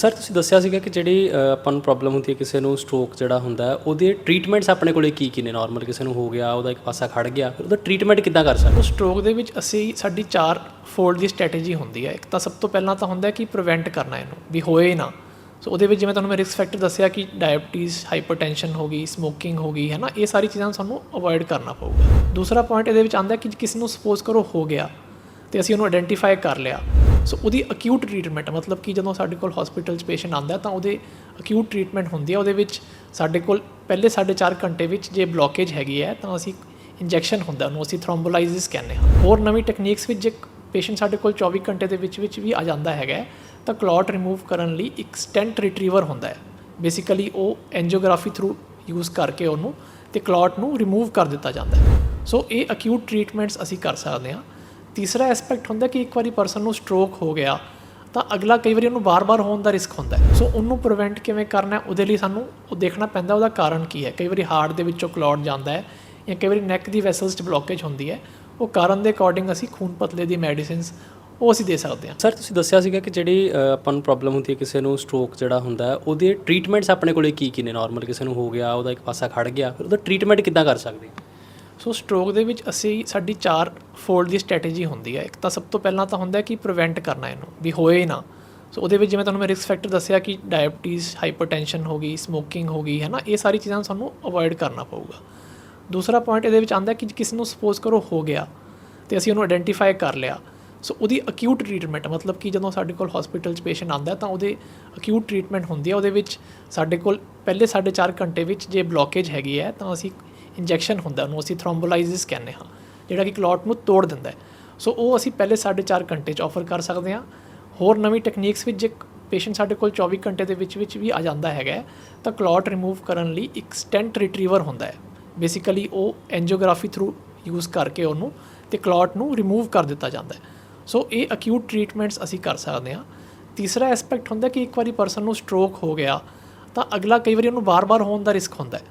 Sir ਤੁਸੀਂ ਦੱਸਿਆ ਸੀਗਾ ਕਿ ਜਿਹੜੀ ਅ, ਆਪਾਂ ਨੂੰ ਪ੍ਰੋਬਲਮ ਹੁੰਦੀ ਹੈ ਕਿਸੇ ਨੂੰ ਸਟ੍ਰੋਕ ਜਿਹੜਾ ਹੁੰਦਾ ਹੈ ਉਹਦੇ ਟ੍ਰੀਟਮੈਂਟਸ ਆਪਣੇ ਕੋਲੇ ਕੀ ਕੀ ਨੇ? ਨਾਰਮਲ ਕਿਸੇ ਨੂੰ ਹੋ ਗਿਆ ਉਹਦਾ ਇੱਕ ਪਾਸਾ ਖੜ ਗਿਆ ਫਿਰ ਉਹਦਾ ਟ੍ਰੀਟਮੈਂਟ ਕਿੱਦਾਂ ਕਰ ਸਕਦੇ? ਉਹ ਸਟ੍ਰੋਕ ਦੇ ਵਿੱਚ ਅਸੀਂ ਸਾਡੀ ਚਾਰ ਫੋਲਡ ਦੀ ਸਟ੍ਰੈਟੇਜੀ ਹੁੰਦੀ ਹੈ। ਇੱਕ ਤਾਂ ਸਭ ਤੋਂ ਪਹਿਲਾਂ ਤਾਂ ਹੁੰਦਾ ਹੈ ਕਿ ਪ੍ਰੀਵੈਂਟ ਕਰਨਾ ਇਹਨੂੰ ਵੀ ਹੋਏ ਨਾ। ਸੋ ਉਹਦੇ ਵਿੱਚ ਜਿਵੇਂ ਤੁਹਾਨੂੰ ਮੈਂ ਰਿਸਕ ਫੈਕਟਰ ਦੱਸਿਆ ਕਿ ਡਾਇਬੀਟੀਜ਼ ਹਾਈਪਰਟੈਂਸ਼ਨ ਹੋ ਗਈ ਸਮੋਕਿੰਗ ਹੋ ਗਈ ਹੈ ਨਾ ਇਹ ਸਾਰੀ ਚੀਜ਼ਾਂ ਸਾਨੂੰ ਅਵੋਇਡ ਕਰਨਾ ਪਊਗਾ। ਦੂਸਰਾ ਪੁਆਇੰਟ ਇਹਦੇ ਵਿੱਚ ਆਉਂਦਾ ਕਿ ਕਿਸੇ ਨੂੰ ਸਪੋਜ਼ ਕਰੋ ਹੋ ਗਿਆ ਤੇ ਅਸੀਂ ਉਹਨੂੰ ਆਇਡੈਂਟੀਫਾਈ ਕਰ ਲਿਆ। ਸੋ ਉਹਦੀ ਅਕਿਊਟ ਟ੍ਰੀਟਮੈਂਟ ਮਤਲਬ ਕਿ ਜਦੋਂ ਸਾਡੇ ਕੋਲ ਹਸਪੀਟਲ 'ਚ ਪੇਸ਼ੈਂਟ ਆਉਂਦਾ ਤਾਂ ਉਹਦੇ ਅਕਿਊਟ ਟ੍ਰੀਟਮੈਂਟ ਹੁੰਦੀ ਹੈ ਉਹਦੇ ਵਿੱਚ ਸਾਡੇ ਕੋਲ ਪਹਿਲੇ 4.5 ਘੰਟੇ ਵਿੱਚ ਜੇ ਬਲੋਕੇਜ ਹੈਗੀ ਹੈ ਤਾਂ ਅਸੀਂ ਇੰਜੈਕਸ਼ਨ ਹੁੰਦਾ ਉਹਨੂੰ, ਅਸੀਂ ਥ੍ਰੋਮਬੋਲਾਈਸਿਸ ਕਹਿੰਦੇ ਹਾਂ। ਹੋਰ ਨਵੀਂ ਟੈਕਨੀਕਸ ਵਿੱਚ ਜੇ ਪੇਸ਼ੈਂਟ ਸਾਡੇ ਕੋਲ 24 ਘੰਟੇ ਦੇ ਵਿੱਚ ਵਿੱਚ ਵੀ ਆ ਜਾਂਦਾ ਹੈਗਾ ਤਾਂ ਕਲੌਟ ਰਿਮੂਵ ਕਰਨ ਲਈ ਇੱਕ ਸਟੈਂਟ ਰਿਟਰੀਵਰ ਹੁੰਦਾ ਹੈ। ਬੇਸਿਕਲੀ ਉਹ ਐਂਜੀਓਗ੍ਰਾਫੀ ਥਰੂ ਯੂਜ਼ ਕਰਕੇ ਉਹਨੂੰ ਤੇ ਕਲੌਟ ਨੂੰ ਰਿਮੂਵ ਕਰ ਦਿੱਤਾ ਜਾਂਦਾ ਹੈ। ਸੋ ਇਹ ਅਕਿਊਟ ਟ੍ਰੀਟਮੈਂਟਸ ਅਸੀਂ ਕਰ ਸਕਦੇ ਹਾਂ। ਤੀਸਰਾ ਐਸਪੈਕਟ ਹੁੰਦਾ ਕਿ ਇੱਕ ਵਾਰੀ ਪਰਸਨ ਨੂੰ ਸਟ੍ਰੋਕ ਹੋ ਗਿਆ, ਤਾਂ ਅਗਲਾ ਕਈ ਵਾਰੀ ਉਹਨੂੰ ਬਾਰ-ਬਾਰ ਹੋਣ ਦਾ ਰਿਸਕ ਹੁੰਦਾ ਸੋ ਉਹਨੂੰ ਪ੍ਰੀਵੈਂਟ ਕਿਵੇਂ ਕਰਨਾ ਉਹਦੇ ਲਈ ਸਾਨੂੰ ਉਹ ਦੇਖਣਾ ਪੈਂਦਾ, ਉਹਦਾ ਕਾਰਨ ਕੀ ਹੈ? ਕਈ ਵਾਰੀ ਹਾਰਟ ਦੇ ਵਿੱਚੋਂ ਕਲੌਟ ਜਾਂਦਾ ਹੈ ਜਾਂ ਕਈ ਵਾਰੀ ਨੈਕ ਦੀ ਵੈਸਲਸ 'ਚ ਬਲੋਕੇਜ ਹੁੰਦੀ ਹੈ। ਉਹ ਕਾਰਨ ਦੇ ਅਕੋਰਡਿੰਗ ਅਸੀਂ ਖੂਨ ਪਤਲੇ ਦੀ ਮੈਡੀਸਿਨਸ ਉਹ ਅਸੀਂ ਦੇ ਸਕਦੇ ਹਾਂ। ਸਰ ਤੁਸੀਂ ਦੱਸਿਆ ਸੀਗਾ ਕਿ ਜਿਹੜੀ ਆਪਾਂ ਨੂੰ ਪ੍ਰੋਬਲਮ ਹੁੰਦੀ ਹੈ ਕਿਸੇ ਨੂੰ ਸਟ੍ਰੋਕ ਜਿਹੜਾ ਹੁੰਦਾ ਉਹਦੇ ਟ੍ਰੀਟਮੈਂਟਸ ਆਪਣੇ ਕੋਲੇ ਕੀ ਕੀ ਨੇ? ਨਾਰਮਲ ਕਿਸੇ ਨੂੰ ਹੋ ਗਿਆ, ਉਹਦਾ ਇੱਕ ਪਾਸਾ ਖੜ ਗਿਆ, ਫਿਰ ਉਹਦਾ ਟ੍ਰੀਟਮੈਂਟ ਕਿੱਦਾਂ ਕਰ ਸਕਦੇ? ਹਾਂ ਸੋ ਸਟ੍ਰੋਕ ਦੇ ਵਿੱਚ ਅਸੀਂ ਸਾਡੀ ਚਾਰ ਫੋਲਡ ਦੀ ਸਟ੍ਰੈਟੇਜੀ ਹੁੰਦੀ ਹੈ। ਇੱਕ ਤਾਂ ਸਭ ਤੋਂ ਪਹਿਲਾਂ ਤਾਂ ਹੁੰਦਾ ਕਿ ਪ੍ਰੀਵੈਂਟ ਕਰਨਾ ਇਹਨੂੰ, ਵੀ ਹੋਏ ਨਾ। ਸੋ ਉਹਦੇ ਵਿੱਚ ਜਿਵੇਂ ਤੁਹਾਨੂੰ ਮੈਂ ਰਿਸਕ ਫੈਕਟਰ ਦੱਸਿਆ ਕਿ ਡਾਇਬਟੀਜ਼ ਹਾਈਪਰਟੈਂਸ਼ਨ ਹੋ ਗਈ ਸਮੋਕਿੰਗ ਹੋ ਗਈ ਹੈ ਨਾ ਇਹ ਸਾਰੀ ਚੀਜ਼ਾਂ ਸਾਨੂੰ ਅਵੋਇਡ ਕਰਨਾ ਪਊਗਾ। ਦੂਸਰਾ ਪੁਆਇੰਟ ਇਹਦੇ ਵਿੱਚ ਆਉਂਦਾ ਕਿ ਕਿਸੇ ਨੂੰ ਸਪੋਜ਼ ਕਰੋ ਹੋ ਗਿਆ ਤੇ ਅਸੀਂ ਉਹਨੂੰ ਆਇਡੈਂਟੀਫਾਈ ਕਰ ਲਿਆ। ਸੋ ਉਹਦੀ ਅਕਿਊਟ ਟ੍ਰੀਟਮੈਂਟ ਮਤਲਬ ਕਿ ਜਦੋਂ ਸਾਡੇ ਕੋਲ ਹਸਪੀਟਲ 'ਚ ਪੇਸ਼ੈਂਟ ਆਉਂਦਾ ਤਾਂ ਉਹਦੇ ਅਕਿਊਟ ਟ੍ਰੀਟਮੈਂਟ ਹੁੰਦੀ ਹੈ। ਉਹਦੇ ਵਿੱਚ ਸਾਡੇ ਕੋਲ ਪਹਿਲੇ 4.5 ਘੰਟੇ ਵਿੱਚ ਜੇ ਬਲੋਕੇਜ ਹੈਗੀ ਹੈ ਤਾਂ ਅਸੀਂ ਇੰਜੈਕਸ਼ਨ ਹੁੰਦਾ, ਉਹਨੂੰ ਅਸੀਂ ਥ੍ਰੋਮਬੋਲਾਈਸਿਸ ਕਹਿੰਦੇ ਹਾਂ, ਜਿਹੜਾ ਕਿ ਕਲੌਟ ਨੂੰ ਤੋੜ ਦਿੰਦਾ ਹੈ। ਸੋ ਉਹ ਅਸੀਂ ਪਹਿਲੇ 4.5 ਘੰਟੇ 'ਚ ਆਫਰ ਕਰ ਸਕਦੇ ਹਾਂ। ਹੋਰ ਨਵੀਂ ਟੈਕਨੀਕਸ ਵਿੱਚ ਜੇ ਪੇਸ਼ੈਂਟ ਸਾਡੇ ਕੋਲ 24 ਘੰਟੇ ਦੇ ਵਿੱਚ ਵਿੱਚ ਵੀ ਆ ਜਾਂਦਾ ਹੈਗਾ ਤਾਂ ਕਲੌਟ ਰਿਮੂਵ ਕਰਨ ਲਈ ਇੱਕ ਸਟੈਂਟ ਰਿਟਰੀਵਰ ਹੁੰਦਾ ਹੈ। ਬੇਸਿਕਲੀ ਉਹ ਐਂਜੀਓਗ੍ਰਾਫੀ ਥਰੂ ਯੂਜ਼ ਕਰਕੇ ਉਹਨੂੰ ਤੇ ਕਲੌਟ ਨੂੰ ਰਿਮੂਵ ਕਰ ਦਿੱਤਾ ਜਾਂਦਾ ਹੈ। ਸੋ ਇਹ ਅਕਿਊਟ ਟ੍ਰੀਟਮੈਂਟਸ ਅਸੀਂ ਕਰ ਸਕਦੇ ਹਾਂ। ਤੀਸਰਾ ਐਸਪੈਕਟ ਹੁੰਦਾ ਕਿ ਇੱਕ ਵਾਰੀ ਪਰਸਨ ਨੂੰ ਸਟ੍ਰੋਕ ਹੋ ਗਿਆ, ਤਾਂ ਅਗਲਾ ਕਈ ਵਾਰੀ ਉਹਨੂੰ ਬਾਰ-ਬਾਰ ਹੋਣ ਦਾ ਰਿਸਕ ਹੁੰਦਾ ਹੈ।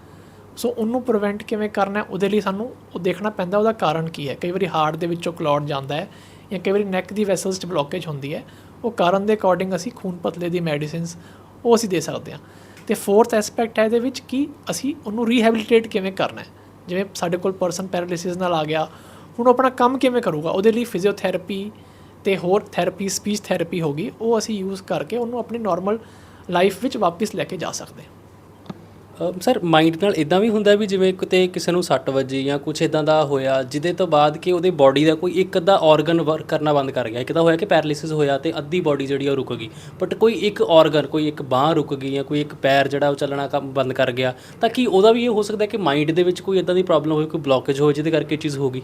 ਸੋ ਉਹਨੂੰ ਪ੍ਰੀਵੈਂਟ ਕਿਵੇਂ ਕਰਨਾ ਉਹਦੇ ਲਈ ਸਾਨੂੰ ਉਹ ਦੇਖਣਾ ਪੈਂਦਾ ਉਹਦਾ ਕਾਰਨ ਕੀ ਹੈ। ਕਈ ਵਾਰੀ ਹਾਰਟ ਦੇ ਵਿੱਚੋਂ ਕਲੌਟ ਜਾਂਦਾ ਹੈ ਜਾਂ ਕਈ ਵਾਰੀ ਨੈਕ ਦੀ ਵੈਸਲਸ 'ਚ ਬਲੋਕੇਜ ਹੁੰਦੀ ਹੈ। ਉਹ ਕਾਰਨ ਦੇ ਅਕੋਰਡਿੰਗ ਅਸੀਂ ਖੂਨ ਪਤਲੇ ਦੀ ਮੈਡੀਸਿਨਸ ਉਹ ਅਸੀਂ ਦੇ ਸਕਦੇ ਹਾਂ। ਤੇ ਫੋਰਥ ਐਸਪੈਕਟ ਹੈ ਇਹਦੇ ਵਿੱਚ ਕਿ ਅਸੀਂ ਉਹਨੂੰ ਰੀਹੈਬਿਲਿਟੇਟ ਕਿਵੇਂ ਕਰਨਾ ਹੈ। ਜਿਵੇਂ ਸਾਡੇ ਕੋਲ ਪਰਸਨ ਪੈਰਾਲਿਸਿਸ ਨਾਲ ਆ ਗਿਆ, ਹੁਣ ਉਹ ਆਪਣਾ ਕੰਮ ਕਿਵੇਂ ਕਰੂਗਾ? ਉਹਦੇ ਲਈ ਫਿਜ਼ੀਓਥੈਰੇਪੀ ਤੇ ਹੋਰ ਥੈਰੇਪੀ ਸਪੀਚ ਥੈਰੇਪੀ ਹੋਗੀ ਉਹ ਅਸੀਂ ਯੂਜ਼ ਕਰਕੇ ਉਹਨੂੰ ਆਪਣੀ ਨਾਰਮਲ ਲਾਈਫ ਵਿੱਚ ਵਾਪਸ ਲੈ ਕੇ ਜਾ ਸਕਦੇ ਹਾਂ। ਸਰ ਮਾਈਂਡ ਨਾਲ ਇਦਾਂ ਵੀ ਹੁੰਦਾ ਵੀ ਜਿਵੇਂ ਕਿਤੇ ਕਿਸੇ ਨੂੰ ਸੱਟ ਵੱਜੀ ਜਾਂ ਕੁਝ ਇਦਾਂ ਦਾ ਹੋਇਆ, ਜਿਹਦੇ ਤੋਂ ਬਾਅਦ ਕਿ ਉਹਦੇ ਬਾਡੀ ਦਾ ਕੋਈ ਇੱਕ ਅੱਧਾ ਆਰਗਨ ਵਰਕ ਕਰਨਾ ਬੰਦ ਕਰ ਗਿਆ। ਇੱਕ ਤਾਂ ਹੋਇਆ ਕਿ ਪੈਰਾਲਿਸਿਸ ਹੋਇਆ ਤੇ ਅੱਧੀ ਬਾਡੀ ਜਿਹੜੀ ਉਹ ਰੁਕ ਗਈ। ਬਟ ਕੋਈ ਇੱਕ ਆਰਗਨ ਕੋਈ ਇੱਕ ਬਾਹ ਰੁਕ ਗਈ ਜਾਂ ਕੋਈ ਇੱਕ ਪੈਰ ਜਿਹੜਾ ਉਹ ਚੱਲਣਾ ਕੰਮ ਬੰਦ ਕਰ ਗਿਆ, ਤਾਂ ਕਿ ਉਹਦਾ ਵੀ ਇਹ ਹੋ ਸਕਦਾ ਕਿ ਮਾਈਂਡ ਦੇ ਵਿੱਚ ਕੋਈ ਇਦਾਂ ਦੀ ਪ੍ਰੋਬਲਮ ਹੋਵੇ, ਕੋਈ ਬਲੋਕੇਜ ਹੋਵੇ, ਜਿਹਦੇ ਕਰਕੇ ਇਹ ਚੀਜ਼ ਹੋ ਗਈ?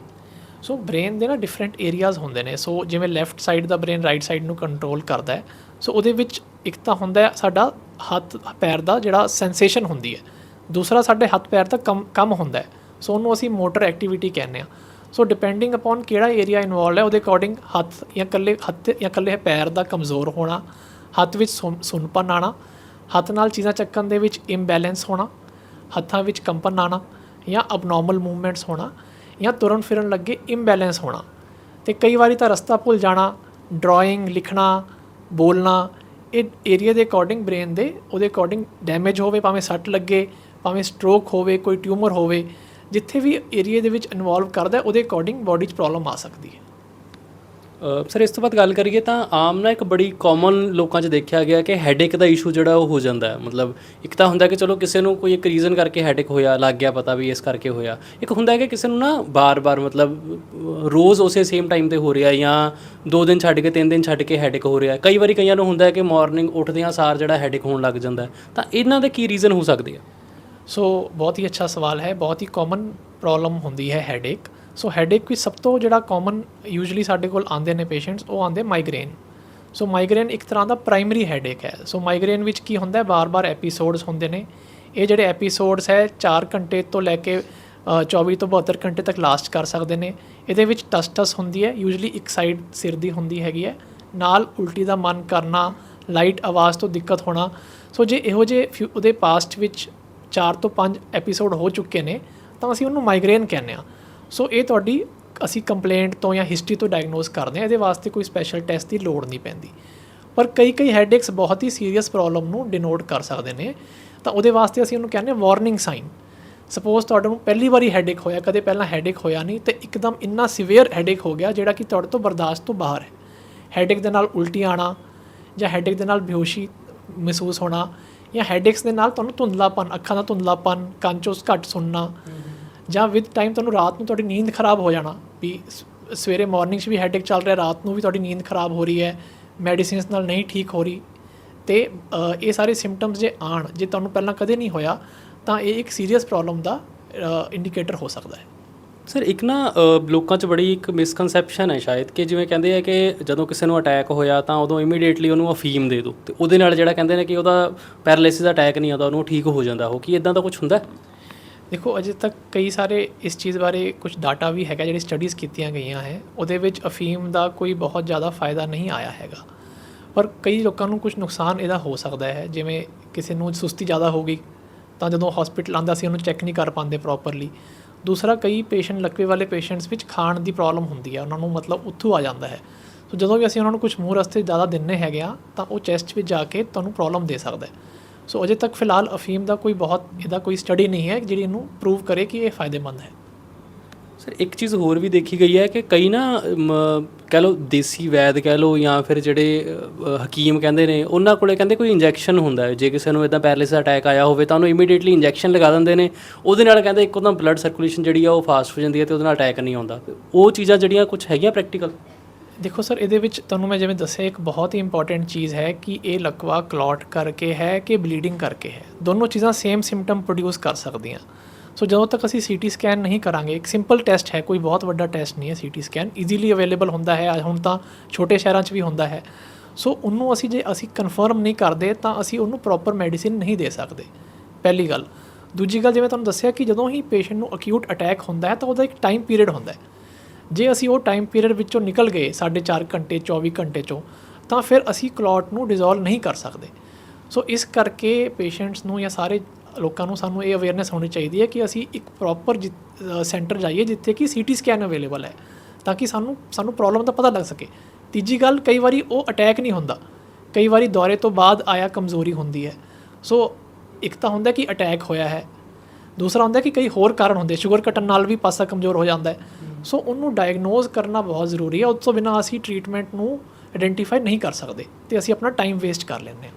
ਸੋ ਬ੍ਰੇਨ ਦੇ ਨਾ ਡਿਫਰੈਂਟ ਏਰੀਆਜ਼ ਹੁੰਦੇ ਨੇ। ਸੋ ਜਿਵੇਂ ਲੈਫਟ ਸਾਈਡ ਦਾ ਬ੍ਰੇਨ ਰਾਈਟ ਸਾਈਡ ਨੂੰ ਕੰਟਰੋਲ ਕਰਦਾ ਹੈ। ਸੋ ਉਹਦੇ ਵਿੱਚ ਇੱਕ ਤਾਂ ਹੁੰਦਾ ਸਾਡਾ ਹੱਥ, ਪੈਰ ਦਾ ਜਿਹੜਾ ਸੈਂਸੇਸ਼ਨ ਹੁੰਦੀ ਹੈ। ਦੂਸਰਾ ਸਾਡੇ ਹੱਥ, ਪੈਰ ਦਾ ਕੰਮ ਕੰਮ ਹੁੰਦਾ ਹੈ। ਸੋ ਉਹਨੂੰ ਅਸੀਂ ਮੋਟਰ ਐਕਟੀਵਿਟੀ ਕਹਿੰਦੇ ਆ ਸੋ ਡਿਪੈਂਡਿੰਗ ਅਪਨ ਕਿਹੜਾ ਏਰੀਆ ਇਨਵੋਲਡ ਹੈ, ਉਹਦੇ ਅਕੋਰਡਿੰਗ ਹੱਥ ਜਾਂ ਇਕੱਲੇ ਹੱਥ ਜਾਂ ਇਕੱਲੇ ਪੈਰ ਦਾ ਕਮਜ਼ੋਰ ਹੋਣਾ, ਹੱਥ ਵਿੱਚ ਸੁੰਨ- ਸੁੰਨਪਨ ਆਣਾ, ਹੱਥ ਨਾਲ ਚੀਜ਼ਾਂ ਚੱਕਣ ਦੇ ਵਿੱਚ ਇੰਬੈਲੈਂਸ ਹੋਣਾ, ਹੱਥਾਂ ਵਿੱਚ ਕੰਪਨ ਆਣਾ ਜਾਂ ਅਬਨੋਰਮਲ ਮੂਵਮੈਂਟਸ ਹੋਣਾ। ਜਾਂ ਤੁਰਨ ਫਿਰਨ ਲੱਗੇ ਇੰਬੈਲੈਂਸ ਹੋਣਾ। ਤੇ ਕਈ ਵਾਰੀ ਤਾਂ ਰਸਤਾ ਭੁੱਲ ਜਾਣਾ ਡਰਾਇੰਗ ਲਿਖਣਾ, ਬੋਲਣਾ, ਇਹ ਏਰੀਆ ਦੇ ਅਕੋਰਡਿੰਗ ਬ੍ਰੇਨ ਦੇ ਉਹਦੇ ਅਕੋਰਡਿੰਗ ਡੈਮੇਜ ਹੋਵੇ, ਭਾਵੇਂ ਸੱਟ ਲੱਗੇ, ਭਾਵੇਂ ਸਟ੍ਰੋਕ ਹੋਵੇ, ਕੋਈ ਟਿਊਮਰ ਹੋਵੇ, ਜਿੱਥੇ ਵੀ ਏਰੀਆ ਦੇ ਵਿੱਚ ਇਨਵੋਲਵ ਕਰਦਾ, ਉਹਦੇ ਅਕੋਰਡਿੰਗ ਬਾਡੀ 'ਚ ਪ੍ਰੋਬਲਮ ਆ ਸਕਦੀ ਹੈ। ਸਰ, ਇਸ ਤੋਂ ਬਾਅਦ ਗੱਲ ਕਰੀਏ ਤਾਂ ਆਮ ਨਾ ਇੱਕ ਬੜੀ ਕਾਮਨ ਲੋਕਾਂ 'ਚ ਦੇਖਿਆ ਗਿਆ ਕਿ ਹੈਡੇਕ ਦਾ ਇਸ਼ੂ ਜਿਹੜਾ ਉਹ ਹੋ ਜਾਂਦਾ ਹੈ। ਮਤਲਬ ਇੱਕ ਤਾਂ ਹੁੰਦਾ ਕਿ ਚਲੋ ਕਿਸੇ ਨੂੰ ਕੋਈ ਇੱਕ ਰੀਜ਼ਨ ਕਰਕੇ ਹੈਡੇਕ ਹੋਇਆ, ਲੱਗ ਗਿਆ ਪਤਾ ਵੀ ਇਸ ਕਰਕੇ ਹੋਇਆ। ਇੱਕ ਹੁੰਦਾ ਹੈ ਕਿ ਕਿਸੇ ਨੂੰ ਨਾ ਬਾਰ-ਬਾਰ ਮਤਲਬ ਰੋਜ਼ ਉਸੇ ਸੇਮ ਟਾਈਮ ਤੇ ਹੋ ਰਿਹਾ ਜਾਂ ਦੋ ਦਿਨ ਛੱਡ ਕੇ, ਤਿੰਨ ਦਿਨ ਛੱਡ ਕੇ ਹੈਡੇਕ ਹੋ ਰਿਹਾ ਕਈ ਵਾਰੀ ਕਈਆਂ ਨੂੰ ਹੁੰਦਾ ਹੈ ਕਿ ਮਾਰਨਿੰਗ ਉੱਠਦਿਆਂ ਸਾਰ ਜਿਹੜਾ ਹੈਡੇਕ ਹੋਣ ਲੱਗ ਜਾਂਦਾ ਤਾਂ ਇਹਨਾਂ ਦੇ ਕੀ ਰੀਜ਼ਨ ਹੋ ਸਕਦੇ ਆ? ਸੋ ਬਹੁਤ ਹੀ ਅੱਛਾ ਸਵਾਲ ਹੈ। ਬਹੁਤ ਹੀ ਕਾਮਨ ਪ੍ਰੋਬਲਮ ਹੁੰਦੀ ਹੈ ਹੈਡੇਕ ਸੋ ਹੈਡੇਕ ਵਿੱਚ ਸਭ ਤੋਂ ਜਿਹੜਾ ਕਾਮਨ ਯੂਜੂਲੀ ਸਾਡੇ ਕੋਲ ਆਉਂਦੇ ਨੇ ਪੇਸ਼ੈਂਟਸ ਉਹ ਆਉਂਦੇ ਮਾਈਗ੍ਰੇਨ ਸੋ ਮਾਈਗ੍ਰੇਨ ਇੱਕ ਤਰ੍ਹਾਂ ਦਾ ਪ੍ਰਾਇਮਰੀ ਹੈਡੇਕ ਹੈ। ਸੋ ਮਾਈਗ੍ਰੇਨ ਵਿੱਚ ਕੀ ਹੁੰਦਾ ਹੈ? ਬਾਰ-ਬਾਰ ਐਪੀਸੋਡਸ ਹੁੰਦੇ ਨੇ। ਇਹ ਜਿਹੜੇ ਐਪੀਸੋਡਸ ਹੈ 4 ਘੰਟੇ ਤੋਂ ਲੈ ਕੇ ਅ, 24 ਤੋਂ 72 ਘੰਟੇ ਤੱਕ ਲਾਸਟ ਕਰ ਸਕਦੇ ਨੇ। ਇਹਦੇ ਵਿੱਚ ਟਸਟਸ ਹੁੰਦੀ ਹੈ ਯੂਜੂਲੀ ਇੱਕ ਸਾਈਡ ਸਿਰ ਦੀ ਹੁੰਦੀ ਹੈਗੀ ਹੈ। ਨਾਲ ਉਲਟੀ ਦਾ ਮਨ ਕਰਨਾ ਲਾਈਟ ਆਵਾਜ਼ ਤੋਂ ਦਿੱਕਤ ਹੋਣਾ। ਸੋ ਜੇ ਇਹੋ ਜਿਹੇ ਫਿਊ- ਉਹਦੇ ਪਾਸਟ ਵਿੱਚ 4 ਤੋਂ 5 ਐਪੀਸੋਡ ਹੋ ਚੁੱਕੇ ਨੇ ਤਾਂ ਅਸੀਂ ਉਹਨੂੰ ਮਾਈਗ੍ਰੇਨ ਕਹਿੰਦੇ ਆ ਸੋ ਇਹ ਤੁਹਾਡੀ ਅਸੀਂ ਕੰਪਲੇਂਟ ਤੋਂ ਜਾਂ ਹਿਸਟਰੀ ਤੋਂ ਡਾਇਗਨੋਸ ਕਰਦੇ ਆ ਇਹਦੇ ਵਾਸਤੇ ਕੋਈ ਸਪੈਸ਼ਲ ਟੈਸਟ ਦੀ ਲੋੜ ਨਹੀਂ ਪੈਂਦੀ। ਪਰ ਕਈ ਕਈ ਹੈਡੇਕਸ ਬਹੁਤ ਹੀ ਸੀਰੀਅਸ ਪ੍ਰੋਬਲਮ ਨੂੰ ਡਿਨੋਟ ਕਰ ਸਕਦੇ ਨੇ। ਤਾਂ ਉਹਦੇ ਵਾਸਤੇ ਅਸੀਂ ਉਹਨੂੰ ਕਹਿੰਦੇ ਹਾਂ ਵਾਰਨਿੰਗ ਸਾਈਨ ਸਪੋਜ਼ ਤੁਹਾਡੇ ਨੂੰ ਪਹਿਲੀ ਵਾਰੀ ਹੈਡੇਕ ਹੋਇਆ, ਕਦੇ ਪਹਿਲਾਂ ਹੈਡੇਕ ਹੋਇਆ ਨਹੀਂ, ਤੇ ਇੱਕਦਮ ਇੰਨਾ ਸਿਵੀਅਰ ਹੈਡੇਕ ਹੋ ਗਿਆ ਜਿਹੜਾ ਕਿ ਤੁਹਾਡੇ ਤੋਂ ਬਰਦਾਸ਼ਤ ਤੋਂ ਬਾਹਰ ਹੈ। ਹੈਡੇਕ ਦੇ ਨਾਲ ਉਲਟੀ ਆਣਾ ਜਾਂ ਹੈਡੇਕ ਦੇ ਨਾਲ ਬੇਹੋਸ਼ੀ ਮਹਿਸੂਸ ਹੋਣਾ ਜਾਂ ਹੈਡੇਕਸ ਦੇ ਨਾਲ ਤੁਹਾਨੂੰ ਧੁੰਦਲਾਪਨ, ਅੱਖਾਂ ਦਾ ਧੁੰਦਲਾਪਨ, ਕੰਨ 'ਚੋਂ ਘੱਟ ਸੁਣਨਾ। ਜਾਂ ਵਿਦ ਟਾਈਮ ਤੁਹਾਨੂੰ ਰਾਤ ਨੂੰ ਤੁਹਾਡੀ ਨੀਂਦ ਖਰਾਬ ਹੋ ਜਾਣਾ, ਵੀ ਸਵੇਰੇ ਮਾਰਨਿੰਗ 'ਚ ਵੀ ਹੈਡੇਕ ਚੱਲ ਰਿਹਾ, ਰਾਤ ਨੂੰ ਵੀ ਤੁਹਾਡੀ ਨੀਂਦ ਖਰਾਬ ਹੋ ਰਹੀ ਹੈ ਮੈਡੀਸਿਨਸ ਨਾਲ ਨਹੀਂ ਠੀਕ ਹੋ ਰਹੀ, ਤੇ ਇਹ ਸਾਰੇ ਸਿੰਪਟਮਸ ਜੇ ਆਣ ਜੇ ਤੁਹਾਨੂੰ ਪਹਿਲਾਂ ਕਦੇ ਨਹੀਂ ਹੋਇਆ, ਤਾਂ ਇਹ ਇੱਕ ਸੀਰੀਅਸ ਪ੍ਰੋਬਲਮ ਦਾ ਇੰਡੀਕੇਟਰ ਹੋ ਸਕਦਾ ਹੈ ਸਰ ਇੱਕ ਨਾ ਲੋਕਾਂ 'ਚ ਬੜੀ ਇੱਕ ਮਿਸਕਨਸੈਪਸ਼ਨ ਹੈ ਸ਼ਾਇਦ ਕਿ ਜਿਵੇਂ ਕਹਿੰਦੇ ਆ ਕਿ ਜਦੋਂ ਕਿਸੇ ਨੂੰ ਅਟੈਕ ਹੋਇਆ ਤਾਂ ਉਦੋਂ ਇਮੀਡੀਏਟਲੀ ਉਹਨੂੰ ਅਫੀਮ ਦੇ ਦਿਓ, ਤੇ ਉਹਦੇ ਨਾਲ ਜਿਹੜਾ ਕਹਿੰਦੇ ਨੇ ਕਿ ਉਹਦਾ ਪੈਰਾਲਿਸਿਸ ਅਟੈਕ ਨਹੀਂ ਆਉਂਦਾ, ਉਹਨੂੰ ਠੀਕ ਹੋ ਜਾਂਦਾ, ਉਹ ਕੀ ਇਦਾਂ ਦਾ ਕੁਝ ਹੁੰਦਾ ਹੈ? ਦੇਖੋ, ਅਜੇ ਤੱਕ ਕਈ ਸਾਰੇ ਇਸ ਚੀਜ਼ ਬਾਰੇ ਕੁਝ ਡਾਟਾ ਵੀ ਹੈਗਾ ਜਿਹੜੀ ਸਟੱਡੀਜ਼ ਕੀਤੀਆਂ ਗਈਆਂ ਹੈ। ਉਹਦੇ ਵਿੱਚ ਅਫੀਮ ਦਾ ਕੋਈ ਬਹੁਤ ਜ਼ਿਆਦਾ ਫਾਇਦਾ ਨਹੀਂ ਆਇਆ ਹੈਗਾ। ਪਰ ਕਈ ਲੋਕਾਂ ਨੂੰ ਕੁਝ ਨੁਕਸਾਨ ਇਹਦਾ ਹੋ ਸਕਦਾ ਹੈ। ਜਿਵੇਂ ਕਿਸੇ ਨੂੰ ਸੁਸਤੀ ਜ਼ਿਆਦਾ ਹੋ ਗਈ, ਤਾਂ ਜਦੋਂ ਹਸਪੀਟਲ ਆਂਦਾ ਸੀ, ਉਹਨੂੰ ਚੈੱਕ ਨਹੀਂ ਕਰ ਪਾਉਂਦੇ ਪ੍ਰੋਪਰਲੀ ਦੂਸਰਾ, ਕਈ ਪੇਸ਼ੈਂਟ ਲਕਵੇ ਵਾਲੇ ਪੇਸ਼ੈਂਟਸ ਵਿੱਚ ਖਾਣ ਦੀ ਪ੍ਰੋਬਲਮ ਹੁੰਦੀ ਹੈ। ਉਹਨਾਂ ਨੂੰ ਮਤਲਬ ਉੱਥੋਂ ਆ ਜਾਂਦਾ ਹੈ। ਸੋ ਜਦੋਂ ਵੀ ਅਸੀਂ ਉਹਨਾਂ ਨੂੰ ਕੁਝ ਮੂੰਹ ਰਸਤੇ ਜ਼ਿਆਦਾ ਦਿੰਨੇ ਹੈਗੇ ਆ ਤਾਂ ਉਹ ਚੈਸਟ ਵਿੱਚ ਜਾ ਕੇ ਤੁਹਾਨੂੰ ਪ੍ਰੋਬਲਮ ਦੇ ਸਕਦਾ ਹੈ। ਸੋ ਅਜੇ ਤੱਕ ਫਿਲਹਾਲ ਅਫੀਮ ਦਾ ਕੋਈ ਬਹੁਤ ਇਹਦਾ ਕੋਈ ਸਟੱਡੀ ਨਹੀਂ ਹੈ ਜਿਹੜੀ ਇਹਨੂੰ ਪ੍ਰੂਵ ਕਰੇ ਕਿ ਇਹ ਫਾਇਦੇਮੰਦ ਹੈ। ਸਰ ਇੱਕ ਚੀਜ਼ ਹੋਰ ਵੀ ਦੇਖੀ ਗਈ ਹੈ ਕਿ ਕਈ ਨਾ ਮ, ਕਹਿ ਲਓ ਦੇਸੀ ਵੈਦ ਕਹਿ ਲਓ ਜਾਂ ਫਿਰ ਜਿਹੜੇ ਹਕੀਮ ਕਹਿੰਦੇ ਨੇ ਉਹਨਾਂ ਕੋਲੇ ਕਹਿੰਦੇ ਕੋਈ ਇੰਜੈਕਸ਼ਨ ਹੁੰਦਾ ਹੈ। ਜੇ ਕਿਸੇ ਨੂੰ ਇਦਾਂ ਪੈਰਾਲਿਸਿਸ ਅਟੈਕ ਆਇਆ ਹੋਵੇ ਤਾਂ ਉਹਨੂੰ ਇਮੀਡੀਏਟਲੀ ਇੰਜੈਕਸ਼ਨ ਲਗਾ ਦਿੰਦੇ ਨੇ। ਉਹਦੇ ਨਾਲ ਕਹਿੰਦੇ ਇੱਕ ਉਹਦਾ ਬਲੱਡ ਸਰਕੂਲੇਸ਼ਨ ਜਿਹੜੀ ਆ ਉਹ ਫਾਸਟ ਹੋ ਜਾਂਦੀ ਹੈ ਤੇ ਉਹਦੇ ਨਾਲ ਅਟੈਕ ਨਹੀਂ ਆਉਂਦਾ। ਉਹ ਚੀਜ਼ਾਂ ਜਿਹੜੀਆਂ ਕੁਝ ਹੈਗੀਆਂ ਪ੍ਰੈਕਟੀਕਲ ਦੇਖੋ ਸਰ, ਇਹਦੇ ਵਿੱਚ ਤੁਹਾਨੂੰ ਮੈਂ ਜਿਵੇਂ ਦੱਸਿਆ, ਇੱਕ ਬਹੁਤ ਹੀ ਇੰਪੋਰਟੈਂਟ ਚੀਜ਼ ਹੈ ਕਿ ਇਹ ਲਕਵਾ ਕਲੌਟ ਕਰਕੇ ਹੈ ਕਿ ਬਲੀਡਿੰਗ ਕਰਕੇ ਹੈ। ਦੋਨੋਂ ਚੀਜ਼ਾਂ ਸੇਮ ਸਿੰਪਟਮ ਪ੍ਰੋਡਿਊਸ ਕਰ ਸਕਦੀਆਂ। ਸੋ ਜਦੋਂ ਤੱਕ ਅਸੀਂ ਸੀਟੀ ਸਕੈਨ ਨਹੀਂ ਕਰਾਂਗੇ, ਇੱਕ ਸਿੰਪਲ ਟੈਸਟ ਹੈ, ਕੋਈ ਬਹੁਤ ਵੱਡਾ ਟੈਸਟ ਨਹੀਂ ਹੈ ਸੀਟੀ ਸਕੈਨ ਈਜ਼ੀਲੀ ਅਵੇਲੇਬਲ ਹੁੰਦਾ ਹੈ, ਹੁਣ ਤਾਂ ਛੋਟੇ ਸ਼ਹਿਰਾਂ 'ਚ ਵੀ ਹੁੰਦਾ ਹੈ। ਸੋ ਉਹਨੂੰ ਅਸੀਂ ਜੇ ਅਸੀਂ ਕਨਫਰਮ ਨਹੀਂ ਕਰਦੇ, ਤਾਂ ਅਸੀਂ ਉਹਨੂੰ ਪ੍ਰੋਪਰ ਮੈਡੀਸਿਨ ਨਹੀਂ ਦੇ ਸਕਦੇ। ਪਹਿਲੀ ਗੱਲ। ਦੂਜੀ ਗੱਲ, ਜਿਵੇਂ ਤੁਹਾਨੂੰ ਦੱਸਿਆ ਕਿ ਜਦੋਂ ਹੀ ਪੇਸ਼ੈਂਟ ਨੂੰ ਅਕਿਊਟ ਅਟੈਕ ਹੁੰਦਾ ਹੈ, ਤਾਂ ਉਹਦਾ ਇੱਕ ਟਾਈਮ ਪੀਰੀਅਡ ਹੁੰਦਾ ਹੈ। ਜੇ ਅਸੀਂ ਉਹ ਟਾਈਮ ਪੀਰੀਅਡ ਵਿੱਚੋਂ ਨਿਕਲ ਗਏ 4.5 ਘੰਟੇ 24 ਘੰਟੇ ਚੋਂ, ਤਾਂ ਫਿਰ ਅਸੀਂ ਕਲੌਟ ਨੂੰ ਡਿਸੋਲਵ ਨਹੀਂ ਕਰ ਸਕਦੇ। ਸੋ ਇਸ ਕਰਕੇ ਪੇਸ਼ੈਂਟਸ ਨੂੰ ਜਾਂ ਸਾਰੇ ਲੋਕਾਂ ਨੂੰ ਸਾਨੂੰ ਇਹ ਅਵੇਅਰਨੈਸ ਹੋਣੀ ਚਾਹੀਦੀ ਹੈ ਕਿ ਅਸੀਂ ਇੱਕ ਪ੍ਰੋਪਰ ਸੈਂਟਰ ਜਾਈਏ ਜਿੱਥੇ ਕਿ ਸੀਟੀ ਸਕੈਨ ਅਵੇਲੇਬਲ ਹੈ, ਤਾਂ ਕਿ ਸਾਨੂੰ ਸਾਨੂੰ ਪ੍ਰੋਬਲਮ ਦਾ ਪਤਾ ਲੱਗ ਸਕੇ। ਤੀਜੀ ਗੱਲ, ਕਈ ਵਾਰੀ ਉਹ ਅਟੈਕ ਨਹੀਂ ਹੁੰਦਾ। ਕਈ ਵਾਰੀ ਦੌਰੇ ਤੋਂ ਬਾਅਦ ਆਇਆ ਕਮਜ਼ੋਰੀ ਹੁੰਦੀ ਹੈ। ਸੋ ਇੱਕ ਤਾਂ ਹੁੰਦਾ ਕਿ ਅਟੈਕ ਹੋਇਆ ਹੈ। ਦੂਸਰਾ ਹੁੰਦਾ ਕਿ ਕਈ ਹੋਰ ਕਾਰਨ ਹੁੰਦੇ। ਸ਼ੂਗਰ ਘਟਣ ਨਾਲ ਵੀ ਪਾਸਾ ਕਮਜ਼ੋਰ ਹੋ ਜਾਂਦਾ ਹੈ। ਸੋ ਉਹਨੂੰ ਡਾਇਗਨੋਜ਼ ਕਰਨਾ ਬਹੁਤ ਜ਼ਰੂਰੀ ਹੈ। ਉਸ ਤੋਂ ਬਿਨਾਂ ਅਸੀਂ ਟ੍ਰੀਟਮੈਂਟ ਨੂੰ ਆਇਡੈਂਟੀਫਾਈ ਨਹੀਂ ਕਰ ਸਕਦੇ ਤੇ ਅਸੀਂ ਆਪਣਾ ਟਾਈਮ ਵੇਸਟ ਕਰ ਲੈਂਦੇ ਹਾਂ।